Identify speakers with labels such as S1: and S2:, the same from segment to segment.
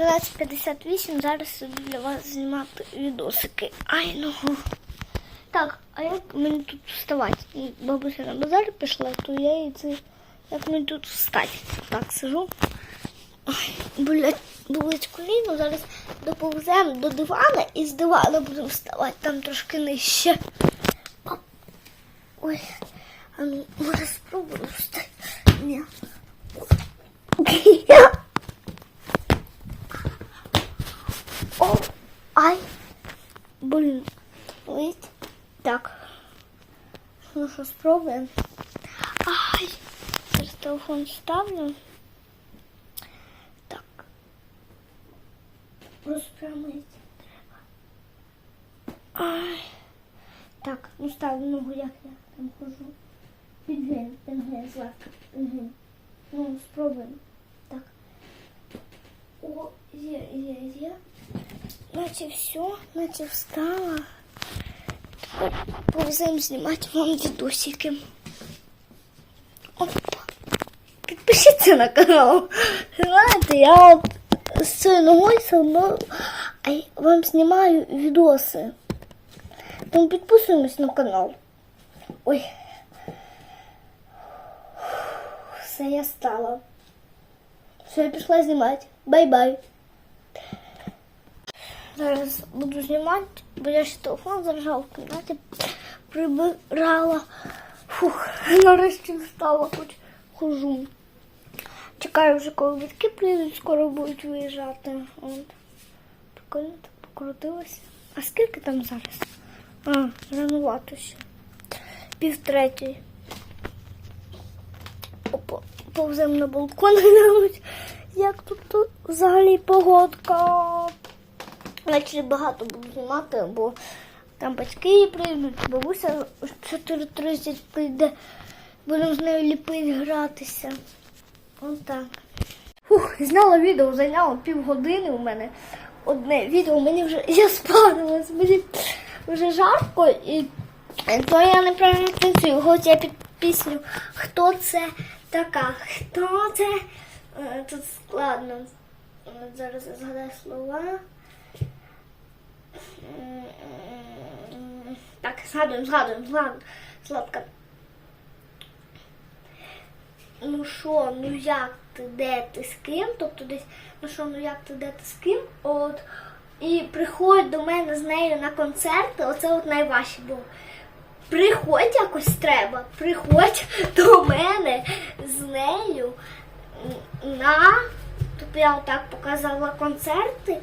S1: 13.58, зараз для вас знімати відосики. Ай, ну. Так, а як мені тут вставати? Бабуся на базар пішла, то я їй це. Як мені тут встати? Так, сижу. Ой, болять, болить коліно, зараз доповземо до дивана і з дивана будемо вставати там трошки нижче. Ой, а ну, може спробую встати. Ні. О, ай. Блін. Так. Ну що, спробуємо. Ай. Зараз телефон ставлю. Так. Розпрямити треба. Ай. Так, ну ставлю ногу, як я там хожу. Підгин, підгин, злегка, підгин. Ну, спробуємо. Так. О, є, є, є. Наче все, наче встала. Тепер повземо знімати вам відосики. Опа. Підпишіться на канал. Знаєте, я от з цією ногою все одно а й вам знімаю відоси. Тому підписуємось на канал. Ой. Все, я стала. Все, я пішла знімати. Бай-бай. Зараз буду знімати, бо я ще телефон заряджала в кімнаті, прибирала. Фух, нарешті встала, хоч хожу. Чекаю вже, коли батьки прийдуть, скоро будуть виїжджати. От. Прикольно так покрутилася. А скільки там зараз? А, ранувато ще. Пів третій. Опа, повземо на балкон глянуть, як тут, тут взагалі погодка. Ввечері багато буду знімати, бо там батьки прийдуть, бабуся 4.30 прийде, будемо з нею ліпити гратися. Отак. Фух, зняла відео, зайняло півгодини у мене. Одне відео, мені вже я спарилась, мені вже жарко і то я неправильно танцюю. Хоч я під пісню Хто це така? Хто це? Е, Тут складно. Е, Зараз я згадаю слова. Так, згадуємо, згадуємо, згадуємо. Сладка. Ну що, ну як ти, де ти з ким? Тобто десь, ну що, ну як ти, де ти з ким? От. І приходь до мене з нею на концерти, оце от найважче було. Приходь якось треба, приходь до мене з нею на. Тобто я отак показала концерти,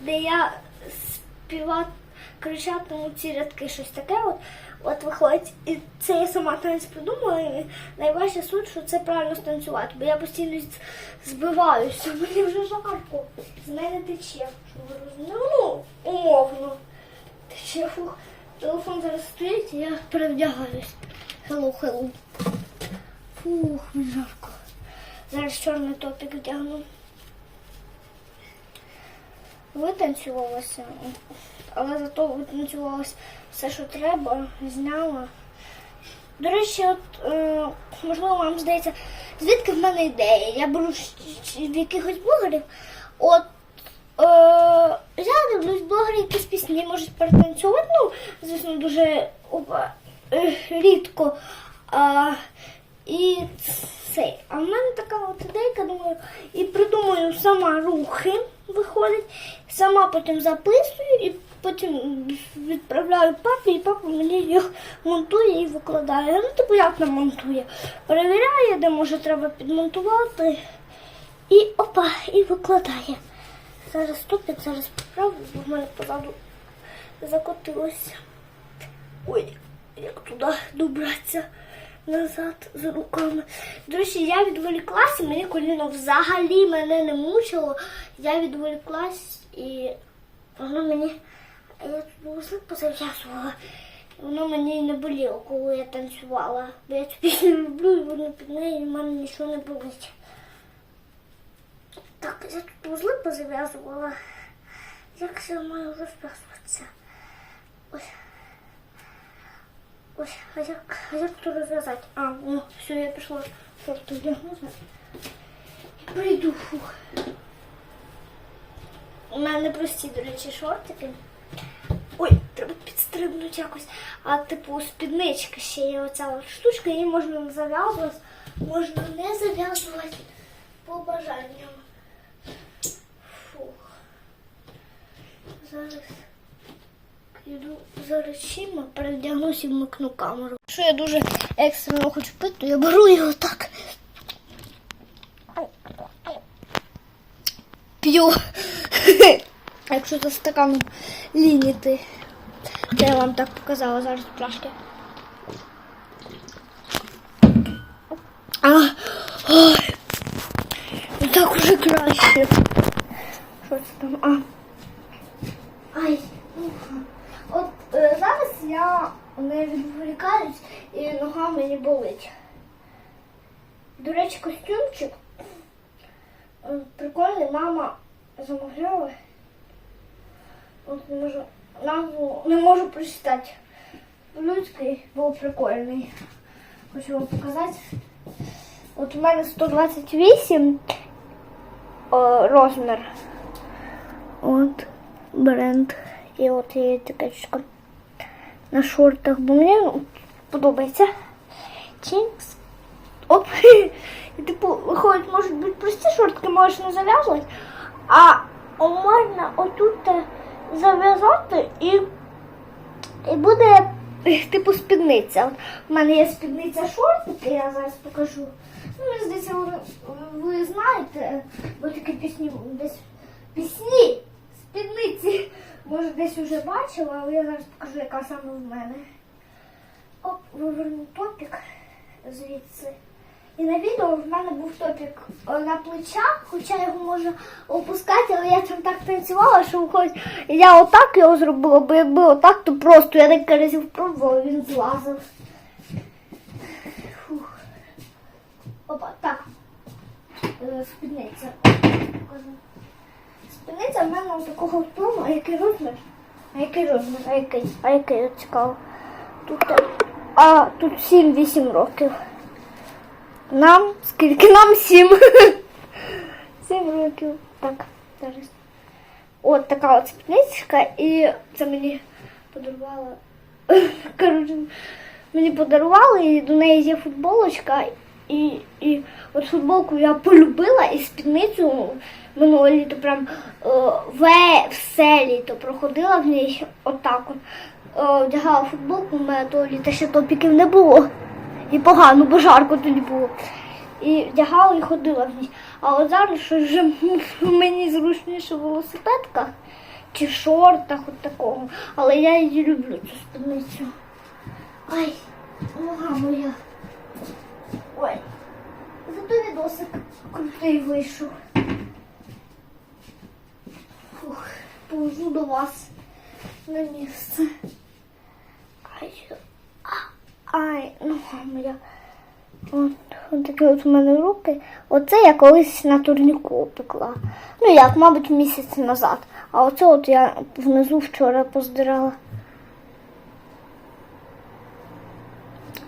S1: де я співати, кричатиму ці рядки, щось таке. От, от виходить. І це я сама танець придумала. І найважча суть, що це правильно станцювати, бо я постійно збиваюся, мені вже жарко. З мене тече, що ви розумієте. Ну, умовно. Тече, фух. Телефон зараз стоїть, і я перевдягаюсь. Hello, hello. Фух, мені жарко. Зараз чорний топік вдягну. Витанцювалася, але зато витанцювалося все, що треба, зняла. До речі, от, е, можливо, вам здається, звідки в мене ідея? Я беру в якихось блогерів. От е, я дивлюсь, блогери якісь пісні можуть перетанцювати, ну, звісно, дуже опа, е, рідко. А, і це. А в мене така от ідейка, думаю, і придумаю сама рухи, виходить, сама потім записую і потім відправляю папі, і папа мені їх монтує і викладає. Ну, типу, як нам монтує? Перевіряє, де може треба підмонтувати. І опа, і викладає. Зараз ступить, зараз поправлю, бо в мене позаду закотилося. Ой, як туди добратися назад з руками. До речі, я відволіклася, мені коліно взагалі мене не мучило. Я відволіклась і воно мені. Я тут вузли позав'язувала. Воно мені не боліло, коли я танцювала. Бо я цю пісню люблю і воно під нею і в мене нічого не болить. Так, я тут вузли позав'язувала. Як я маю розв'язуватися? Ось. Ось, а як, а як то розв'язати? А, ну, все, я пішла шорти вдягнути. Прийду, фух. У мене прості, до речі, шортики. Ой, треба підстрибнути якось. А типу спідничка ще є оця штучка, її можна зав'язувати, можна не зав'язувати по бажанням. Фух. Зараз йду за речима, перевдягнусь і вмикну камеру. Якщо я дуже екстрено хочу пити, то я беру його так. П'ю. Якщо за стаканом лініти. Це я вам так показала зараз пляшки. А, ой, ну так уже краще. Що це там? А. Ай, ну, от е, зараз я не відволікаюсь і нога мені болить. До речі, костюмчик е, прикольний, мама замовляла. От не можу, назву не можу прочитати. Людський був прикольний. Хочу вам показати. От у мене 128 о, розмір. От бренд. І от є штука на шортах, бо мені подобається. Чинкс. Оп. І типу, виходить, можуть бути прості шортки, можеш не зав'язувати, а можна отут зав'язати і, і буде типу спідниця. У мене є спідниця шортики, я зараз покажу. Ну, мені здається, ви, ви знаєте, бо такі пісні десь пісні, спідниці, може десь вже бачила, але я зараз покажу, яка саме в мене. Оп, виверну топік звідси. І на відео в мене був топік е, на плечах, хоча його можна опускати, але я там так танцювала, що виходить, я отак його зробила, бо якби отак, то просто я декілька разів пробувала, він злазив. Фух. Опа, так. Е, Спідниця. Спідниця в мене такого плану, а який розмір? А який розмір? А який? А який от цікаво? Тут, е, а, тут 7-8 років. Нам скільки нам сім. Сім років. Так, зараз. От така от спідничка, і це мені подарувала. Коротше, мені подарували, і до неї є футболочка. І, і от футболку я полюбила, і спідницю минуле літо прям е, ве, все літо проходила в ній отак от. Е, вдягала футболку, у мене того літа ще топіків не було. І погано, бо жарко тоді було. І вдягала і ходила в ній. А от зараз щось вже мені зручніше велосипедка чи шортах от такого. Але я її люблю цю спідницю. Ай, нога моя. Ой. Зато відосик крутий вийшов. Фух, положу до вас на місце. Ай, ай, нога моя. От, от такі от у мене руки. Оце я колись на турніку пекла. Ну як, мабуть, місяць назад. А оце от я внизу вчора поздирала.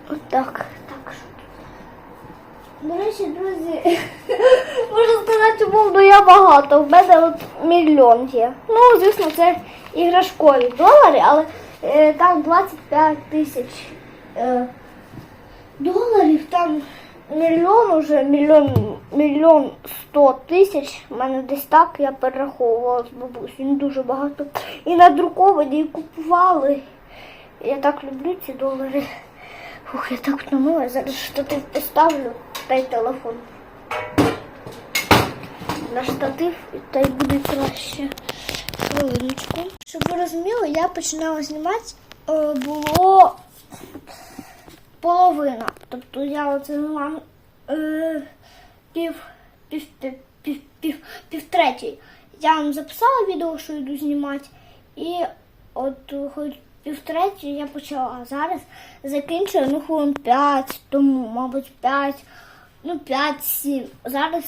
S1: От До речі, друзі, можна сказати, умовно, я багато. В мене от мільйон є. Ну, звісно, це іграшкові долари, але е, там 25 тисяч. Е, доларів, там мільйон уже, мільйон, мільйон сто тисяч. У мене десь так я перераховувала з бабусею, дуже багато. І надруковані, і купували. Я так люблю ці долари. Фух, я так втомилась. Зараз штатив поставлю та телефон. На штатив та й буде краще. Хвилиночку. Щоб ви розуміли, я починала знімати, е, було половина. Тобто я оце вам е, пів, пів, пів, пів, пів, пів третій. Я вам записала відео, що йду знімати, і от хоч пів третій я почала. А зараз закінчую ну хвилин 5 тому, мабуть, 5. Ну, 5-7. Зараз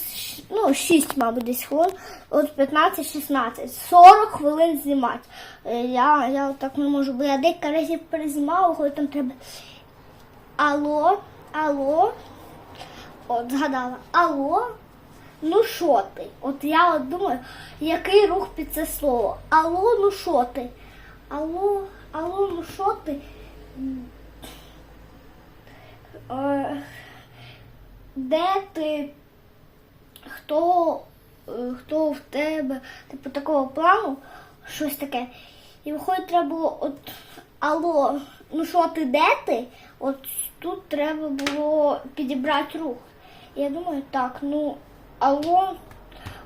S1: ну, 6, мабуть, десь хвилин. От 15-16. 40 хвилин знімати. Е, Я, я так не можу, бо я декілька разів перезнімала, коли там треба. Алло, алло. От, згадала. Алло. ну що ти? От я от думаю, який рух під це слово? Алло, ну що ти? Алло, алло, ну що ти? Де ти? Хто, е, хто в тебе? Типу такого плану, щось таке. І виходить, треба було от алло, ну що ти де ти? От тут треба було підібрати рух. І я думаю, так, ну алло,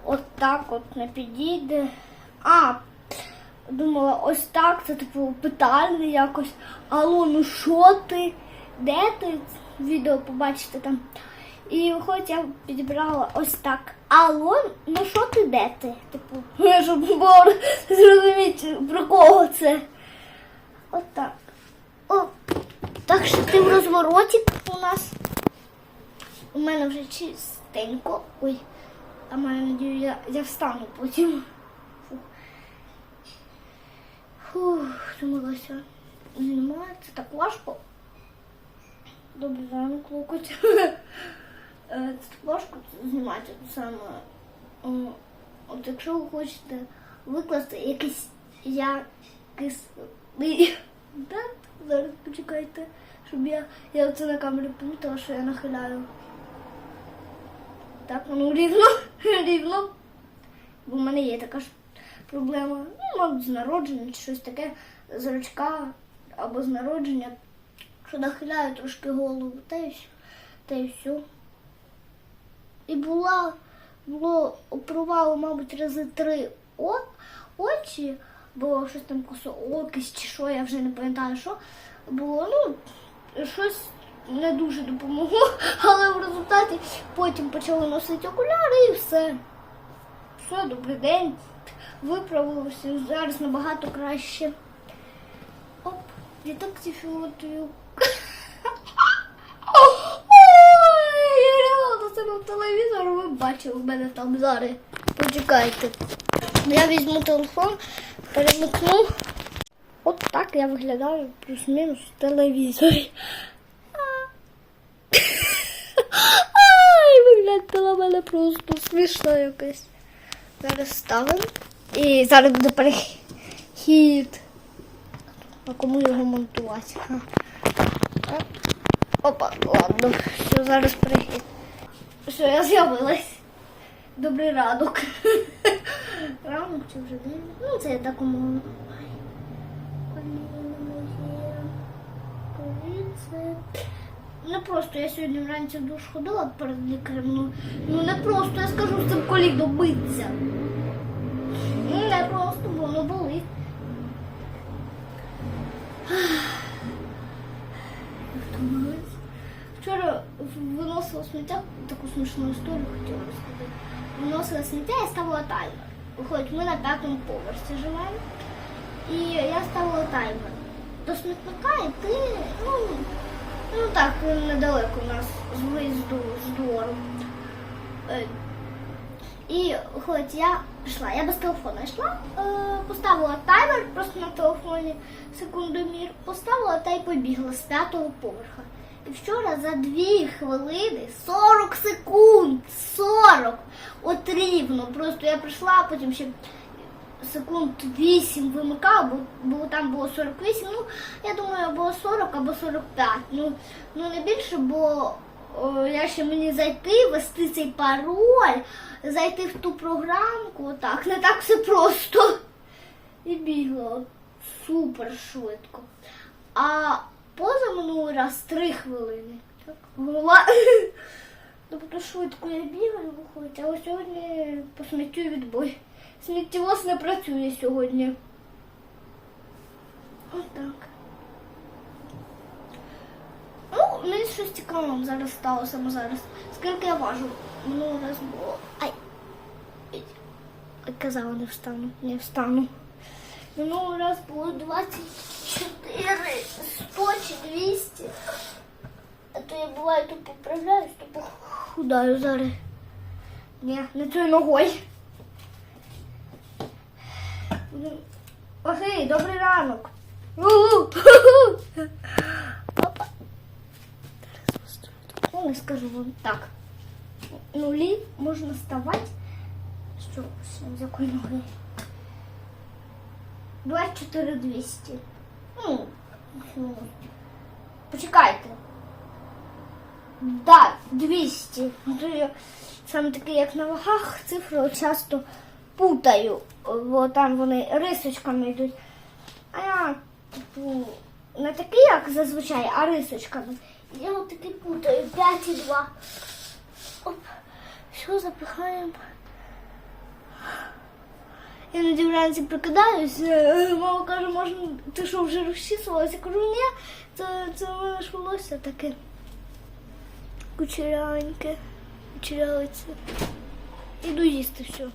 S1: от так от не підійде. А, думала, ось так, це типу питальне якось. Алло, ну що ти? Де ти? Відео побачите там. І виходить, я підібрала ось так. Алло, ну що ти де ти? Типу, щоб було зрозуміти, про кого це. От так. Що ти в розвороті у нас. У мене вже чистенько. Ой, а маю надію, я, я встану потім. Фух. Фух, втомилася. Немає, так важко. Добрий ранок, локоть. Е, важко знімати саме. От якщо ви хочете викласти якийсь якісний. Так, зараз почекайте, щоб я, я це на камері помітила, що я нахиляю. Так, воно рівно, рівно. Бо в мене є така ж проблема. Ну, мабуть, з народження чи щось таке, зрачка або з народження, що нахиляю трошки голову, та й, та й все. І була, було провалу, мабуть, рази три о, очі, бо щось там косоокість чи що, я вже не пам'ятаю, що було. Ну, щось не дуже допомогло, але в результаті потім почали носити окуляри і все. Все, добрий день. Виправилося зараз набагато краще. Оп, детектив філотою. Ой, я реально на себе в телевізор, ви бачили в мене там зараз. Почекайте. Я візьму телефон, перемикну. От так я виглядаю плюс-мінус в телевізорі. Ай, виглядала мене просто смішно якось. Зараз ставимо. І зараз буде перехід. А кому його монтувати? Опа, ладно, все, зараз перехід. Що, я з'явилась. Добрий ранок. Ранок чи вже день? Ну, це я так умовно. Не просто я сьогодні вранці в душ ходила перед лікарем. Ну, ну не просто, я скажу, з цим колідом биться. Ну, не просто, воно болить. Втомилась. Вчора виносила сміття, таку смішну історію хотіла розказати. Виносила сміття і ставила таймер. Виходить, ми на п'ятому поверсі живемо. І я ставила таймер. До смітника йти, ну, ну так, недалеко у нас з виїзду з двору. І хоч я пішла, я без телефона йшла, е, поставила таймер просто на телефоні, секундомір, поставила та й побігла з п'ятого поверха. Вчора за дві хвилини 40 секунд, 40, от рівно. Просто я прийшла, потім ще секунд 8 вимикала, бо, бо там було 48, ну, я думаю, або 40, або 45. Ну, ну не більше, бо о, я ще мені зайти, ввести цей пароль, зайти в ту програмку, отак, не так все просто. І бігла супер швидко. А поза минулий раз 3 хвилини. Так, голова. Тобто швидко я бігаю, виходить, а ось сьогодні по сміттю відбой. Сміттєвоз не працює сьогодні. Отак. Ну, мені щось цікаве зараз стало саме зараз. Скільки я важу? Минулий раз було. Ай. Казала, не встану. Не встану. Минулий раз було 24, 100 чи 200. А то я буває то поправляюсь, то похудаю зараз. Ні, не тою ногою. Окей, добрий ранок. У-у. Опа. Ну, не скажу вам так. нулі можна ставати. Що з якої ноги? 24 200. Ну, ну, Почекайте. Да, 200. Саме таке, як на вагах, цифри часто путаю, бо там вони рисочками йдуть. А я, типу, не такі, як зазвичай, а рисочками. Я от таки путаю 5 і 2. Оп. Що запихаємо? Іноді вранці прокидаюся, е, мама каже, може, ти що вже розчісувалася? Я кажу, ні, це, це в мене ж волосся таке кучерявеньке, кучерявиться. Іду їсти все.